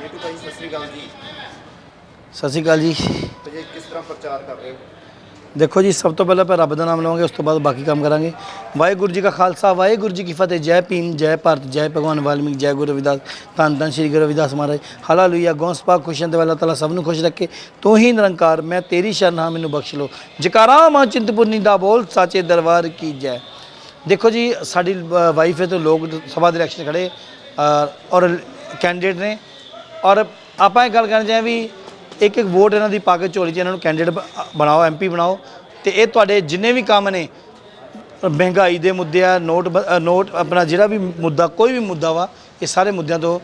ਭਾਈ ਸਤਿ ਸ੍ਰੀ ਅਕਾਲ ਜੀ। ਸਤਿ ਸ਼੍ਰੀ ਅਕਾਲ ਜੀ। ਤੇ ਜੀ ਕਿਸ ਤਰ੍ਹਾਂ ਪ੍ਰਚਾਰ ਕਰ ਰਹੇ ਹੋ? ਦੇਖੋ ਜੀ ਸਭ ਤੋਂ ਪਹਿਲਾਂ ਆਪਾਂ ਰੱਬ ਦਾ ਨਾਮ ਲਵਾਂਗੇ ਉਸ ਤੋਂ ਬਾਅਦ ਬਾਕੀ ਕੰਮ ਕਰਾਂਗੇ। ਵਾਹਿਗੁਰੂ ਜੀ ਕਾ ਖਾਲਸਾ ਵਾਹਿਗੁਰੂ ਜੀ ਕੀ ਫਤਿਹ। ਜੈ ਭੀਮ ਜੈ ਭਾਰਤ ਜੈ ਭਗਵਾਨ ਵਾਲਮੀਕ ਜੈ ਗੁਰੂ ਰਵਿਦਾਸ ਧੰਨ ਧੰਨ ਸ੍ਰੀ ਗੁਰੂ ਰਵਿਦਾਸ ਮਹਾਰਾਜ। ਹਾਲੇਲੂਇਆ ਗੌਂਸ ਪਾਕ ਖੁਸ਼ੀਆਂ ਦੇ ਵਾਲਾ ਤਾਲਾ ਸਭ ਨੂੰ ਖੁਸ਼ ਰੱਖੇ। ਤੂੰ ਹੀ ਨਿਰੰਕਾਰ ਮੈਂ ਤੇਰੀ ਸ਼ਰਨ ਹਾਂ ਮੈਨੂੰ ਬਖਸ਼ ਲੋ ਜਕਾਰਾ ਮਾਂ ਚਿੰਤਪੁਰਨੀ ਦਾ ਬੋਲ ਸਾਚੇ ਦਰਬਾਰ ਕੀ ਜੈ। ਦੇਖੋ ਜੀ ਸਾਡੀ ਵਾਈਫ ਹੈ ਤੇ ਲੋਕ ਸਭਾ ਦੇ ਇਲੈਕਸ਼ਨ ਖੜੇ ਔਰ ਕੈਂਡੀਡੇਟ ਨੇ। ਔਰ ਆਪਾਂ ਇਹ ਗੱਲ ਕਰਨ ਚਾਹੇ ਵੀ ਇੱਕ ਇੱਕ ਵੋਟ ਇਹਨਾਂ ਦੀ ਪਾ ਕੇ ਝੋਲੀ 'ਚ ਇਹਨਾਂ ਨੂੰ ਕੈਂਡੀਡੇਟ ਬਣਾਓ ਐਮਪੀ ਬਣਾਓ। ਤੇ ਇਹ ਤੁਹਾਡੇ ਜਿੰਨੇ ਵੀ ਕੰਮ ਨੇ, ਮਹਿੰਗਾਈ ਦੇ ਮੁੱਦੇ ਆ, ਨੋਟ ਬ- ਨੋਟ ਆਪਣਾ ਜਿਹੜਾ ਵੀ ਮੁੱਦਾ, ਕੋਈ ਵੀ ਮੁੱਦਾ ਵਾ, ਇਹ ਸਾਰੇ ਮੁੱਦਿਆਂ ਤੋਂ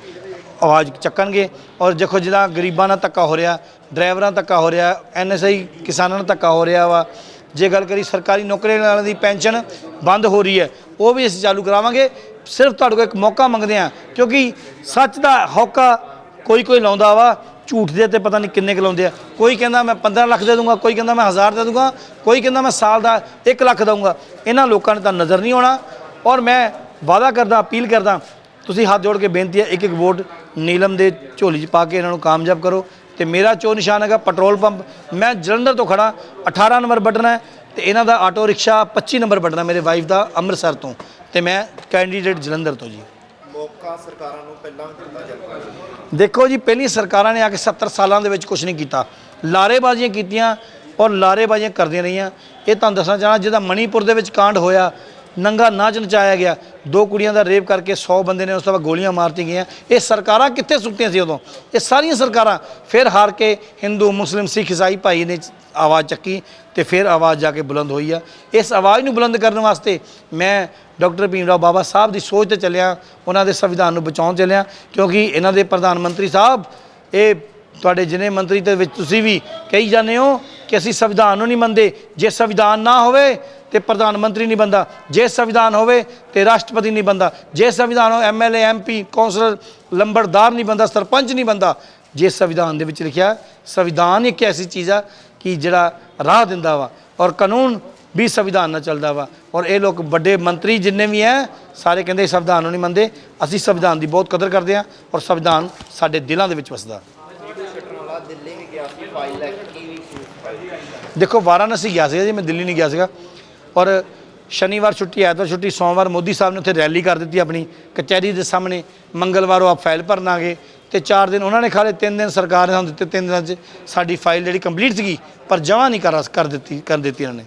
ਆਵਾਜ਼ ਚੱਕਣਗੇ। ਔਰ ਦੇਖੋ ਜਿਹਦਾ ਗਰੀਬਾਂ ਨਾਲ ਧੱਕਾ ਹੋ ਰਿਹਾ, ਡਰਾਈਵਰਾਂ ਨਾਲ ਧੱਕਾ ਹੋ ਰਿਹਾ ਐਨਐਸਆਈ ਕਿਸਾਨਾਂ ਨਾਲ ਧੱਕਾ ਹੋ ਰਿਹਾ ਵਾ। ਜੇ ਗੱਲ ਕਰੀ ਸਰਕਾਰੀ ਨੌਕਰੀ ਵਾਲਿਆਂ ਦੀ, ਪੈਨਸ਼ਨ ਬੰਦ ਹੋ ਰਹੀ ਹੈ, ਉਹ ਵੀ ਅਸੀਂ ਚਾਲੂ ਕਰਾਵਾਂਗੇ। ਸਿਰਫ ਤੁਹਾਡੇ ਕੋਲ ਇੱਕ ਮੌਕਾ ਮੰਗਦੇ ਆ ਕਿਉਂਕਿ ਸੱਚ ਦਾ ਹੌਕਾ ਕੋਈ ਕੋਈ ਲਾਉਂਦਾ ਵਾ, ਝੂਠ ਦੇ ਤੇ ਪਤਾ ਨਹੀਂ ਕਿੰਨੇ ਕੁ ਲਾਉਂਦੇ ਆ। ਕੋਈ ਕਹਿੰਦਾ ਮੈਂ 15 ਲੱਖ ਦੇ ਦੂੰਗਾ, ਕੋਈ ਕਹਿੰਦਾ ਮੈਂ 1000 ਦੇ ਦੂੰਗਾ, ਕੋਈ ਕਹਿੰਦਾ ਮੈਂ ਸਾਲ ਦਾ 1 ਲੱਖ ਦਊਂਗਾ। ਇਹਨਾਂ ਲੋਕਾਂ ਨੇ ਤਾਂ ਨਜ਼ਰ ਨਹੀਂ ਆਉਣਾ। ਔਰ ਮੈਂ ਵਾਅਦਾ ਕਰਦਾ, ਅਪੀਲ ਕਰਦਾ, ਤੁਸੀਂ ਹੱਥ ਜੋੜ ਕੇ ਬੇਨਤੀ ਹੈ, ਇੱਕ ਇੱਕ ਵੋਟ ਨੀਲਮ ਦੇ ਝੋਲੀ 'ਚ ਪਾ ਕੇ ਇਹਨਾਂ ਨੂੰ ਕਾਮਯਾਬ ਕਰੋ। ਤੇ ਮੇਰਾ ਚੋ ਨਿਸ਼ਾਨ ਹੈਗਾ ਪੈਟਰੋਲ ਪੰਪ। ਮੈਂ ਜਲੰਧਰ ਤੋਂ ਖੜਾ 18 ਨੰਬਰ ਬਟਨ ਹੈ ਤੇ ਇਹਨਾਂ ਦਾ ਆਟੋ ਰਿਕਸ਼ਾ 25 ਨੰਬਰ ਬਟਨ ਹੈ ਮੇਰੇ ਵਾਈਫ ਦਾ ਅੰਮ੍ਰਿਤਸਰ ਤੋਂ। ਤੇ ਮੈਂ ਕੈਂਡੀਡੇਟ ਜਲੰਧਰ ਤੋਂ ਜੀ। ਮੌਕਾ ਸਰਕਾਰਾਂ ਨੂੰ ਪਹਿਲਾਂ ਦਿੱਤਾ ਜਾਂਦਾ ਦੇਖੋ ਜੀ, ਪਹਿਲੀ ਸਰਕਾਰਾਂ ਨੇ ਆ ਕੇ 70 ਸਾਲਾਂ ਦੇ ਵਿੱਚ ਕੁਝ ਨਹੀਂ ਕੀਤਾ। ਲਾਰੇਬਾਜ਼ੀਆਂ ਕੀਤੀਆਂ ਔਰ ਲਾਰੇਬਾਜ਼ੀਆਂ ਕਰਦੀਆਂ ਰਹੀਆਂ। ਇਹ ਤੁਹਾਨੂੰ ਦੱਸਣਾ ਚਾਹਣਾ, ਜਿਹਦਾ ਮਣੀਪੁਰ ਦੇ ਵਿੱਚ ਕਾਂਡ ਹੋਇਆ ਨੰਗਾ ਨਾਚ ਨਚਾਇਆ ਗਿਆ। ਦੋ ਕੁੜੀਆਂ ਦਾ ਰੇਪ ਕਰਕੇ 100 ਬੰਦੇ ਨੇ ਉਸ ਤੋਂ ਬਾਅਦ ਗੋਲੀਆਂ ਮਾਰਤੀ ਗਈਆਂ। ਇਹ ਸਰਕਾਰਾਂ ਕਿੱਥੇ ਸੁੱਤੀਆਂ ਸੀ ਉਦੋਂ? ਇਹ ਸਾਰੀਆਂ ਸਰਕਾਰਾਂ। ਫਿਰ ਹਾਰ ਕੇ ਹਿੰਦੂ, ਮੁਸਲਿਮ, ਸਿੱਖ ਇਸਾਈ ਭਾਈ ਨੇ ਆਵਾਜ਼ ਚੱਕੀ ਤੇ ਫਿਰ ਆਵਾਜ਼ ਜਾ ਕੇ ਬੁਲੰਦ ਹੋਈ ਆ। ਇਸ ਆਵਾਜ਼ ਨੂੰ ਬੁਲੰਦ ਕਰਨ ਵਾਸਤੇ ਮੈਂ ਡਾਕਟਰ ਭੀਮ ਰਾਓ ਬਾਬਾ ਸਾਹਿਬ ਦੀ ਸੋਚ ਤੇ ਚੱਲਿਆ। ਉਹਨਾਂ ਦੇ ਸੰਵਿਧਾਨ ਨੂੰ ਬਚਾਉਣ ਚੱਲਿਆ। ਕਿਉਂਕਿ ਇਹਨਾਂ ਦੇ ਪ੍ਰਧਾਨ ਮੰਤਰੀ ਸਾਹਿਬ, ਇਹ ਤੁਹਾਡੇ ਜਿਨੇ ਮੰਤਰੀ ਦੇ ਵਿੱਚ ਤੁਸੀਂ ਵੀ ਕਹੀ ਜਾਂਦੇ ਹੋ ਕਿ ਅਸੀਂ ਸੰਵਿਧਾਨ ਨੂੰ ਨਹੀਂ ਮੰਨਦੇ। ਜੇ ਸੰਵਿਧਾਨ ਨਾ ਹੋਵੇ ਤੇ ਪ੍ਰਧਾਨ ਮੰਤਰੀ ਨਹੀਂ ਬੰਦਾ। ਜੇ ਸੰਵਿਧਾਨ ਹੋਵੇ ਤੇ ਰਾਸ਼ਟਰਪਤੀ ਨਹੀਂ ਬੰਦਾ। ਜੇ ਸੰਵਿਧਾਨ ਹੋ ਐਮਐਲਏ ਐਮਪੀ ਕੌਂਸਲਰ ਲੰਬੜਦਾਰ ਨਹੀਂ ਬੰਦਾ, ਸਰਪੰਚ ਨਹੀਂ ਬੰਦਾ। ਜੇ ਸੰਵਿਧਾਨ ਦੇ ਵਿੱਚ ਲਿਖਿਆ, ਸੰਵਿਧਾਨ ਇੱਕ ਐਸੀ ਚੀਜ਼ ਆ ਕਿ ਜਿਹੜਾ ਰਾਹ ਦਿੰਦਾ ਵਾ ਔਰ ਕਾਨੂੰਨ ਵੀ ਸੰਵਿਧਾਨ ਨਾਲ ਚੱਲਦਾ ਵਾ। ਔਰ ਇਹ ਲੋਕ ਵੱਡੇ ਮੰਤਰੀ ਜਿੰਨੇ ਵੀ ਹੈ ਸਾਰੇ ਕਹਿੰਦੇ ਸੰਵਿਧਾਨ ਨੂੰ ਨਹੀਂ ਮੰਨਦੇ। ਅਸੀਂ ਸੰਵਿਧਾਨ ਦੀ ਬਹੁਤ ਕਦਰ ਕਰਦੇ ਹਾਂ ਔਰ ਸੰਵਿਧਾਨ ਸਾਡੇ ਦਿਲਾਂ ਦੇ ਵਿੱਚ ਵਸਦਾ। ਨੀਟੂ ਸ਼ਟਰਾਲਾ ਦਿੱਲੀ ਵੀ ਗਿਆ ਸੀ ਫਾਈਲ ਲੈ ਕੇ ਕੀ ਵੀ ਫਾਈਲ ਦੇਖੋ ਵਾਰਾਣਸੀ ਗਿਆ ਸੀਗਾ ਜੀ ਮੈਂ ਦਿੱਲੀ ਨਹੀਂ ਗਿਆ ਸੀਗਾ। ਔਰ ਸ਼ਨੀਵਾਰ ਛੁੱਟੀ ਐਤਵਾਰ ਛੁੱਟੀ ਸੋਮਵਾਰ ਮੋਦੀ ਸਾਹਿਬ ਨੇ ਉੱਥੇ ਰੈਲੀ ਕਰ ਦਿੱਤੀ ਆਪਣੀ ਕਚਹਿਰੀ ਦੇ ਸਾਹਮਣੇ। ਮੰਗਲਵਾਰ ਉਹ ਆਪ ਫਾਈਲ ਭਰਨ ਆ ਗਏ ਤੇ 4 ਦਿਨ ਉਹਨਾਂ ਨੇ ਖਾਲੇ 3 ਦਿਨ ਸਰਕਾਰ ਨੇ ਸਾਨੂੰ ਦਿੱਤੇ 3 ਦਿਨਾਂ 'ਚ ਸਾਡੀ ਫਾਈਲ ਜਿਹੜੀ ਕੰਪਲੀਟ ਸੀਗੀ ਪਰ ਜਮ੍ਹਾਂ ਨਹੀਂ ਕਰ ਕਰ ਦਿੱਤੀ ਕਰ ਦਿੱਤੀ ਉਹਨਾਂ ਨੇ।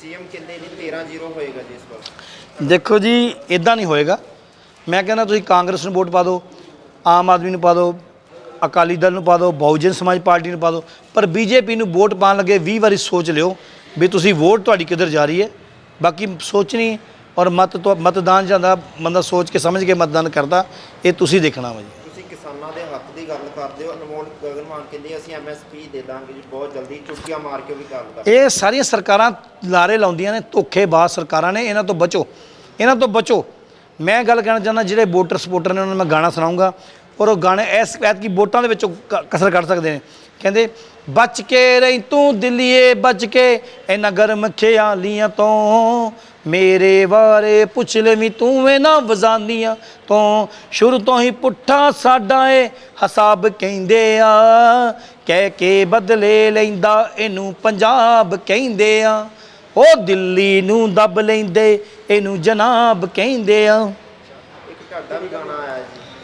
ਸੀਐਮ ਕਹਿੰਦੇ ਨੇ 13-0 ਹੋਏਗਾ ਜੀ ਇਸ ਵਾਰ। ਦੇਖੋ ਜੀ ਇਦਾਂ ਨਹੀਂ ਹੋਏਗਾ। ਮੈਂ ਕਹਿੰਦਾ ਤੁਸੀਂ ਕਾਂਗਰਸ ਨੂੰ ਵੋਟ ਪਾ ਦਿਓ ਆਮ ਆਦਮੀ ਨੂੰ ਪਾ ਦਿਓ ਅਕਾਲੀ ਦਲ ਨੂੰ ਪਾ ਦਿਓ ਬਹੁਜਨ ਸਮਾਜ ਪਾਰਟੀ ਨੂੰ ਪਾ ਦਿਓ ਪਰ ਬੀਜੇਪੀ ਨੂੰ ਵੋਟ ਪਾਉਣ ਲੱਗੇ 20 ਵਾਰੀ ਸੋਚ ਲਿਓ ਵੀ ਤੁਸੀਂ ਵੋਟ ਤੁਹਾਡੀ ਕਿੱਧਰ ਜਾ ਰਹੀ ਹੈ। ਬਾਕੀ ਸੋਚਣੀ ਔਰ ਮਤ ਤੋਂ ਮਤਦਾਨ ਜਾਂਦਾ ਬੰਦਾ ਸੋਚ ਕੇ ਸਮਝ ਕੇ ਮਤਦਾਨ ਕਰਦਾ ਇਹ ਤੁਸੀਂ ਦੇਖਣਾ ਵਾ ਜੀ। ਤੁਸੀਂ ਕਿਸਾਨਾਂ ਦੇ ਹੱਕ ਦੀ ਗੱਲ ਕਰਦੇ ਹੋ ਅਨਮੋਲ ਗਗਨਮਾਨ ਕਹਿੰਦੇ ਅਸੀਂ ਐਮਐਸਪੀ ਦੇ ਦਾਂਗੇ ਜੀ ਬਹੁਤ ਜਲਦੀ ਚੁਟਕੀਆਂ ਮਾਰ ਕੇ ਵੀ ਗੱਲ ਕਰ ਇਹ ਸਾਰੀਆਂ ਸਰਕਾਰਾਂ ਲਾਰੇ ਲਾਉਂਦੀਆਂ ਨੇ ਧੋਖੇਬਾਜ਼ ਸਰਕਾਰਾਂ ਨੇ ਇਹਨਾਂ ਤੋਂ ਬਚੋ ਇਹਨਾਂ ਤੋਂ ਬਚੋ। ਮੈਂ ਗੱਲ ਕਰਨਾ ਚਾਹੁੰਦਾ ਜਿਹੜੇ ਵੋਟਰ ਸਪੋਰਟਰ ਨੇ ਉਹਨਾਂ ਨੂੰ ਮੈਂ ਗਾਣਾ ਸੁਣਾਉਂਗਾ ਔਰ ਉਹ ਗਾਣੇ ਇਸ ਐਤ ਕੀ ਵੋਟਾਂ ਦੇ ਵਿੱਚੋਂ ਕ- ਕਸਰ ਕੱਢ ਸਕਦੇ ਨੇ। ਕਹਿੰਦੇ, ਬਚ ਕੇ ਰਹੀ ਤੂੰ ਦਿੱਲੀਏ, ਬਚ ਕੇ ਇਹਨਾਂ ਗਰਮ ਖਿਆਲੀਆਂ ਤੋਂ। ਮੇਰੇ ਬਾਰੇ ਪੁੱਛ ਲੈਵੀਂ ਤੂੰ ਵੇ ਨਾ ਵਜ਼ਾਨੀਆਂ ਤੋਂ। ਸ਼ੁਰੂ ਤੋਂ ਹੀ ਪੁੱਠਾ ਸਾਡਾ ਏ, ਹਸਾਬ ਕਹਿੰਦੇ ਆ। ਕਹਿ ਕੇ ਬਦਲੇ ਲੈਂਦਾ ਇਹਨੂੰ ਪੰਜਾਬ ਕਹਿੰਦੇ ਆ। ਉਹ ਦਿੱਲੀ ਨੂੰ ਦੱਬ ਲੈਂਦੇ, ਇਹਨੂੰ ਜਨਾਬ ਕਹਿੰਦੇ ਆ।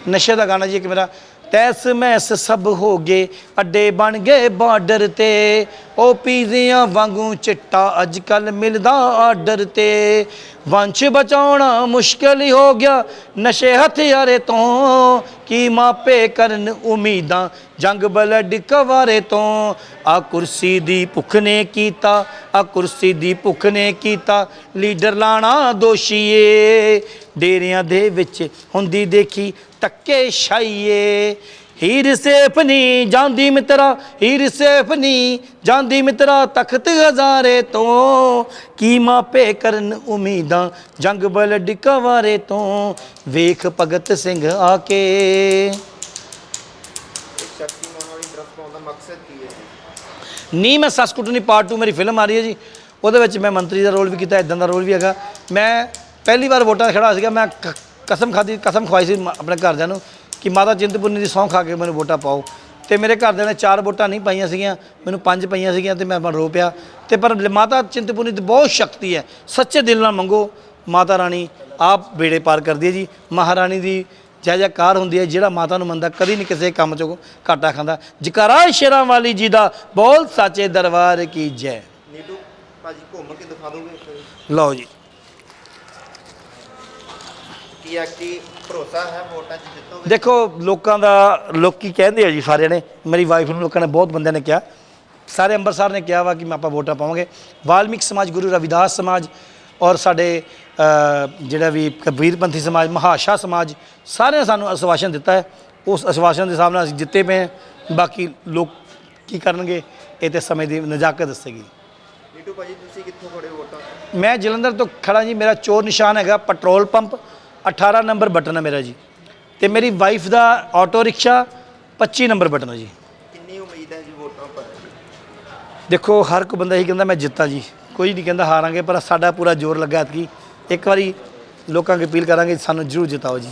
ਨਸ਼ੇ ਦਾ ਗਾਣਾ ਜੀ, ਇੱਕ ਮੇਰਾ, ਤੈਸ ਮੈਸ ਸਭ ਹੋ ਗਏ, ਅੱਡੇ ਬਣ ਗਏ ਬਾਰਡਰ ਤੇ ਉਹ ਪੀਜ਼ਿਆਂ ਵਾਂਗੂ ਚਿੱਟਾ ਅੱਜ ਕੱਲ ਮਿਲਦਾ ਆਰਡਰ ਤੇ, ਵੰਸ਼ ਬਚਾਉਣਾ ਮੁਸ਼ਕਲ ਹੀ ਹੋ ਗਿਆ, ਨਸ਼ੇ ਹਥਿਆਰੇ ਤੋਂ ਕੀ ਮਾਪੇ ਕਰਨ ਉਮੀਦਾਂ? ਜੰਗ ਬਲੱਡ ਕਵਾਰੇ ਤੋਂ। ਆ ਕੁਰਸੀ ਦੀ ਭੁੱਖ ਨੇ ਕੀਤਾ, ਆ ਕੁਰਸੀ ਦੀ ਭੁੱਖ ਨੇ ਕੀਤਾ। ਲੀਡਰ ਲਾਣਾ ਦੋਸ਼ੀਏ, ਡੇਰਿਆਂ ਦੇ ਵਿੱਚ ਹੁੰਦੀ ਦੇਖੀ ਟੱਕੇ ਛਾਈਏ। ਹੀਰ ਸੇਫ ਨੀ ਜਾਂਦੀ ਮਿੱਤਰਾ, ਹੀਰ ਸੇਫ ਜਾਂਦੀ ਮਿੱਤਰਾ, ਤਖਤ ਹਜ਼ਾਰੇ ਤੋਂ ਕੀ ਮਾਪੇ ਕਰਨ ਉਮੀਦਾਂ, ਜੰਗ ਬਲਡ ਕਵਾਰੇ ਤੋਂ, ਵੇਖ ਭਗਤ ਸਿੰਘ ਆ ਕੇ। ਨੀ, ਮੈਂ ਸੱਸ ਕੁੱਟਣੀ ਪਾਰਟ 2 ਮੇਰੀ ਫਿਲਮ ਆ ਰਹੀ ਹੈ ਜੀ। ਉਹਦੇ ਵਿੱਚ ਮੈਂ ਮੰਤਰੀ ਦਾ ਰੋਲ ਵੀ ਕੀਤਾ ਇਦਾਂ ਦਾ ਰੋਲ ਵੀ ਹੈਗਾ। ਮੈਂ ਪਹਿਲੀ ਵਾਰ ਵੋਟਾਂ 'ਤੇ ਖੜਾ ਸੀਗਾ, ਮੈਂ ਕਸਮ ਖਾਦੀ ਕਸਮ ਖਵਾਈ ਸੀ ਆਪਣੇ ਘਰਦਿਆਂ ਨੂੰ। ਕਿ ਮਾਤਾ ਚਿੰਤਪੁਰਨੀ ਦੀ ਸਹੁੰ ਖਾ ਕੇ ਮੈਨੂੰ ਵੋਟਾਂ ਪਾਓ। ਤੇ ਮੇਰੇ ਘਰਦਿਆਂ ਨੇ ਚਾਰ ਵੋਟਾਂ ਨਹੀਂ ਪਾਈਆਂ ਸੀਗੀਆਂ ਮੈਨੂੰ ਪੰਜ ਪਈਆਂ ਸੀਗੀਆਂ ਤੇ ਮੈਂ ਰੋ ਪਿਆ। ਤੇ ਪਰ ਮਾਤਾ ਚਿੰਤਪੁਰਨੀ ਦੀ ਬਹੁਤ ਸ਼ਕਤੀ ਹੈ ਸੱਚੇ ਦਿਲ ਨਾਲ ਮੰਗੋ। ਮਾਤਾ ਰਾਣੀ ਆਪ ਬੇੜੇ ਪਾਰ ਕਰਦੀ ਹੈ ਜੀ। ਮਹਾਰਾਣੀ ਦੀ ਜੈ ਜੈਕਾਰ ਹੁੰਦੀ ਹੈ ਜਿਹੜਾ ਮਾਤਾ ਨੂੰ ਮੰਨਦਾ ਕਦੀ ਨਹੀਂ ਕਿਸੇ ਕੰਮ ਚੋਂ ਘਾਟਾ ਖਾਂਦਾ। ਜਕਾਰਾ ਸ਼ੇਰਾਂ ਵਾਲੀ ਜੀ ਦਾ ਬੋਲ ਸਾਚੇ ਦਰਬਾਰ ਕੀ ਜੈ। ਨੀਟੂ ਭਾਜੀ ਘੁੰਮ ਕੇ ਦਿਖਾ ਦੋਗੇ? ਲਓ ਜੀ। ਕੀ ਆ ਕਿ ਭਰੋਸਾ ਹੈ ਵੋਟਾਂ 'ਚ ਜਿੱਤੋਗੇ? ਦੇਖੋ ਲੋਕਾਂ ਦਾ ਲੋਕੀ ਕਹਿੰਦੇ ਆ ਜੀ ਸਾਰਿਆਂ ਨੇ ਮੇਰੀ ਵਾਈਫ ਨੂੰ ਲੋਕਾਂ ਨੇ ਬਹੁਤ ਬੰਦਿਆਂ ਨੇ ਕਿਹਾ। ਸਾਰੇ ਅੰਮ੍ਰਿਤਸਰ ਨੇ ਕਿਹਾ ਵਾ ਕਿ ਮੈਂ ਆਪਾਂ ਵੋਟਾਂ ਪਾਵਾਂਗੇ। ਵਾਲਮੀਕ ਸਮਾਜ ਗੁਰੂ ਰਵਿਦਾਸ ਸਮਾਜ ਔਰ ਸਾਡੇ ਜਿਹੜਾ ਵੀ ਕਬੀਰਪੰਥੀ ਸਮਾਜ ਮਹਾਸ਼ਾ ਸਮਾਜ ਸਾਰਿਆਂ ਨੇ ਸਾਨੂੰ ਅਸਵਾਸ਼ਨ ਦਿੱਤਾ ਹੈ। ਉਸ ਅਸਵਾਸ਼ਨ ਦੇ ਨਾਲ ਅਸੀਂ ਜਿੱਤੇ ਪਏ ਹਾਂ। ਬਾਕੀ ਲੋਕ ਕੀ ਕਰਨਗੇ ਇਹ ਤੇ ਸਮੇਂ ਦੀ ਨਜ਼ਾਕਤ ਦੱਸੇਗੀ। ਨੀਟੂ ਭਾਜੀ ਤੁਸੀਂ ਕਿੱਥੋਂ ਖੜੇ ਹੋ ਵੋਟਾਂ ਮੈਂ ਜਲੰਧਰ ਤੋਂ ਖੜਾ ਜੀ ਮੇਰਾ ਚੋਰ ਨਿਸ਼ਾਨ ਹੈਗਾ ਪੈਟਰੋਲ ਪੰਪ। 18 ਨੰਬਰ ਬਟਨ ਹੈ ਮੇਰਾ ਜੀ। ਤੇ ਮੇਰੀ ਵਾਈਫ ਦਾ ਆਟੋ ਰਿਕਸ਼ਾ 25 ਨੰਬਰ ਬਟਨ ਹੈ ਜੀ। ਕਿੰਨੀ ਉਮੀਦ ਹੈ ਜੀ ਵੋਟਾਂ ਪਰ? ਦੇਖੋ ਹਰ ਕੋਈ ਬੰਦਾ ਇਹੀ ਕਹਿੰਦਾ ਮੈਂ ਜਿੱਤਾਂ ਜੀ। ਕੋਈ ਨਹੀਂ ਕਹਿੰਦਾ ਹਾਰਾਂਗੇ ਪਰ ਸਾਡਾ ਪੂਰਾ ਜ਼ੋਰ ਲੱਗਾ ਐਤਕੀ। ਇੱਕ ਵਾਰੀ ਲੋਕਾਂ ਅੱਗੇ ਅਪੀਲ ਕਰਾਂਗੇ ਸਾਨੂੰ ਜ਼ਰੂਰ ਜਿਤਾਓ ਜੀ।